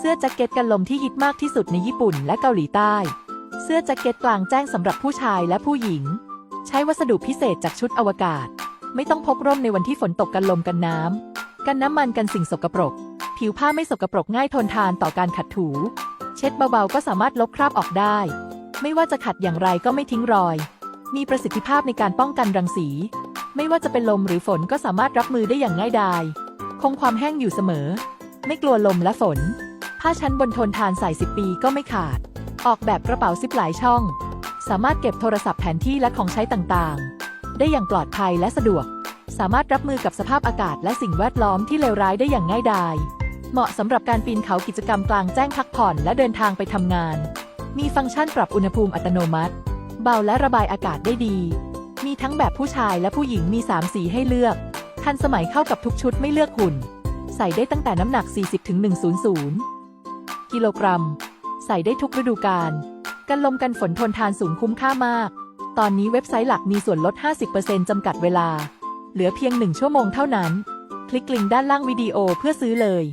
เสื้อแจ็คเก็ตกันลมที่ฮิตมากที่สุดในญี่ปุ่นและเกาหลีใต้ เสื้อแจ็คเก็ตกลางแจ้งสำหรับผู้ชายและผู้หญิง ใช้วัสดุพิเศษจากชุดอวกาศ ไม่ต้องพกร่มในวันที่ฝนตกกันลมกันน้ำ กันน้ำมันกันสิ่งสกปรก ผิวผ้าไม่สกปรกง่ายทนทานต่อการขัดถู เช็ดเบาๆก็สามารถลบคราบออกได้ ไม่ว่าจะขัดอย่างไรก็ไม่ทิ้งรอย มีประสิทธิภาพในการป้องกันรังสี ไม่ว่าจะเป็นลมหรือฝนก็สามารถรับมือได้อย่างง่ายดาย คงความแห้งอยู่เสมอ ไม่กลัวลมและฝน ผ้าชั้นบนทนทานใส่ 10 ปีก็ไม่ขาด ออกแบบกระเป๋าซิปหลายช่อง สามารถเก็บโทรศัพท์แผนที่และของใช้ต่างๆ ได้อย่างปลอดภัยและสะดวก สามารถรับมือกับสภาพอากาศและสิ่งแวดล้อมที่เลวร้ายได้อย่างง่ายดาย เหมาะสำหรับการปีนเขากิจกรรมกลางแจ้งพักผ่อนและเดินทางไปทำงาน มีฟังก์ชันปรับอุณหภูมิอัตโนมัติ เบาและระบายอากาศได้ดี มีทั้งแบบผู้ชายและผู้หญิงมี 3 สีให้เลือก ทันสมัยเข้ากับทุกชุดไม่เลือกหุ่น ใส่ได้ตั้งแต่น้ำหนัก 40-100 กิโลกรัม ใส่ได้ทุกฤดูกาลกันลมกันฝนทนทานสูงคุ้มค่ามาก ตอนนี้เว็บไซต์หลักมีส่วนลด 50%จำกัดเวลา เหลือเพียง 1 ชั่วโมงเท่านั้น คลิกลิงก์ด้านล่างวิดีโอเพื่อซื้อเลย